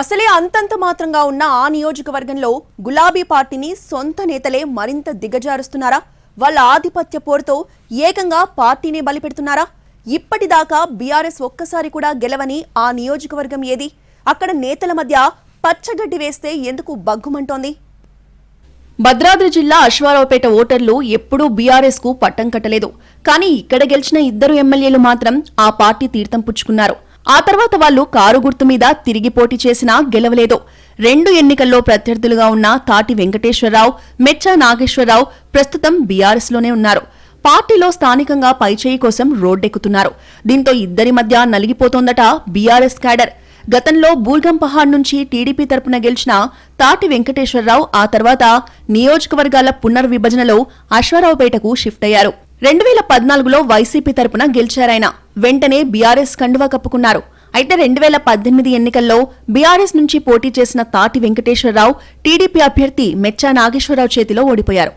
అసలే అంతంత మాత్రంగా ఉన్న ఆ నియోజకవర్గంలో గులాబీ పార్టీని సొంత నేతలే మరింత దిగజారుస్తున్నారా? వాళ్ళ ఆధిపత్య పోరుతో ఏకంగా పార్టీని బలిపెడుతున్నారా? ఇప్పటిదాకా బీఆర్ఎస్ ఒక్కసారి కూడా గెలవని ఆ నియోజకవర్గం ఏది? అక్కడ నేతల మధ్య పచ్చగడ్డి వేస్తే ఎందుకు బగ్గుమంటోంది భద్రాద్రి జిల్లా అశ్వారావుపేట ఓటర్లు ఎప్పుడూ బీఆర్ఎస్కు పట్టం కట్టలేదు. కానీ ఇక్కడ గెలిచిన ఇద్దరు ఎమ్మెల్యేలు మాత్రం ఆ పార్టీ తీర్థం పుచ్చుకున్నారు. ఆ తర్వాత వాళ్ళు కారు గుర్తు మీద తిరిగి పోటీ చేసినా గెలవలేదు. రెండు ఎన్నికల్లో ప్రత్యర్థులుగా ఉన్న తాటి వెంకటేశ్వరరావు మెచ్చా నాగేశ్వరరావు ప్రస్తుతం బీఆర్ఎస్లోనే ఉన్నారు. పార్టీలో స్థానికంగా పైచేయి కోసం రోడ్డెక్కుతున్నారు. దీంతో ఇద్దరి మధ్య నలిగిపోతోందట బీఆర్ఎస్ క్యాడర్. గతంలో బూర్గంపహాడ్ నుంచి టీడీపీ తరపున గెలిచిన తాటి వెంకటేశ్వరరావు ఆ తర్వాత నియోజకవర్గాల పునర్విభజనలో అశ్వారావుపేటకు షిఫ్ట్ అయ్యారు. రెండు వేల పద్నాలుగులో వైసీపీ తరపున గెలిచారాయన. వెంటనే బీఆర్ఎస్ కండువా కప్పుకున్నారు. అయితే రెండు వేల పద్దెనిమిది ఎన్నికల్లో బీఆర్ఎస్ నుంచి పోటీ చేసిన తాటి వెంకటేశ్వరరావు టీడీపీ అభ్యర్థి మెచ్చా నాగేశ్వరరావు చేతిలో ఓడిపోయారు.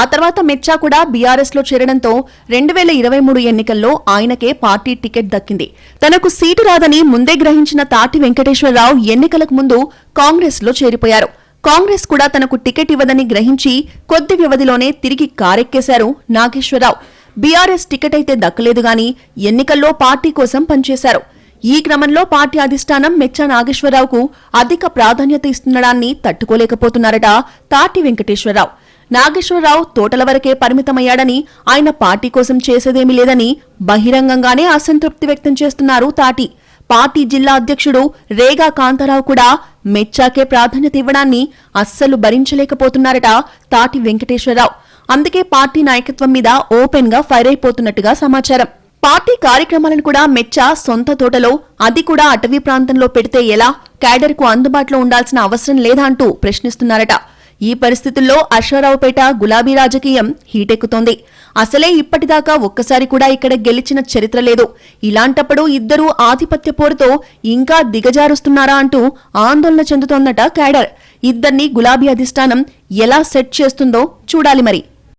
ఆ తర్వాత మెచ్చా కూడా బీఆర్ఎస్లో చేరడంతో రెండు వేల ఇరవై మూడు ఎన్నికల్లో ఆయనకే పార్టీ టికెట్ దక్కింది. తనకు సీటు రాదని ముందే గ్రహించిన తాటి వెంకటేశ్వరరావు ఎన్నికలకు ముందు కాంగ్రెస్లో చేరిపోయారు. కాంగ్రెస్ కూడా తనకు టికెట్ ఇవ్వదని గ్రహించి కొద్ది వ్యవధిలోనే తిరిగి కారెక్కేశారు నాగేశ్వరరావు. బీఆర్ఎస్ టికెట్ అయితే దక్కలేదు గాని ఎన్నికల్లో పార్టీ కోసం పనిచేశారు. ఈ క్రమంలో పార్టీ అధిష్టానం మెచ్చా నాగేశ్వరరావుకు అధిక ప్రాధాన్యత ఇస్తుండడాన్ని తట్టుకోలేకపోతున్నారట తాటి వెంకటేశ్వరరావు. నాగేశ్వరరావు తోటల వరకే పరిమితమయ్యాడని ఆయన పార్టీ కోసం చేసేదేమీ లేదని బహిరంగంగానే అసంతృప్తి వ్యక్తం చేస్తున్నారు తాటి. పార్టీ జిల్లా అధ్యక్షుడు రేగా కాంతారావు కూడా మెచ్చాకే ప్రాధాన్యత ఇవ్వడాన్ని అస్సలు భరించలేకపోతున్నారట తాటి వెంకటేశ్వరరావు. అందుకే పార్టీ నాయకత్వం మీద ఓపెన్గా ఫైర్ అయిపోతున్నట్టుగా సమాచారం. పార్టీ కార్యక్రమాలను కూడా మెచ్చా సొంత తోటలో అది కూడా అటవీ ప్రాంతంలో పెడితే ఎలా? క్యాడర్కు అందుబాటులో ఉండాల్సిన అవసరం లేదా అంటూ ప్రశ్నిస్తున్నారట. ఈ పరిస్థితుల్లో అశ్వారావుపేట గులాబీ రాజకీయం హీటెక్కుతోంది. అసలే ఇప్పటిదాకా ఒక్కసారి కూడా ఇక్కడ గెలిచిన చరిత్ర లేదు. ఇలాంటప్పుడు ఇద్దరూ ఆధిపత్య పోరుతో ఇంకా దిగజారుస్తున్నారా అంటూ ఆందోళన చెందుతోందట క్యాడర్. ఇద్దరిని గులాబీ అధిష్టానం ఎలా సెట్ చేస్తుందో చూడాలి మరి.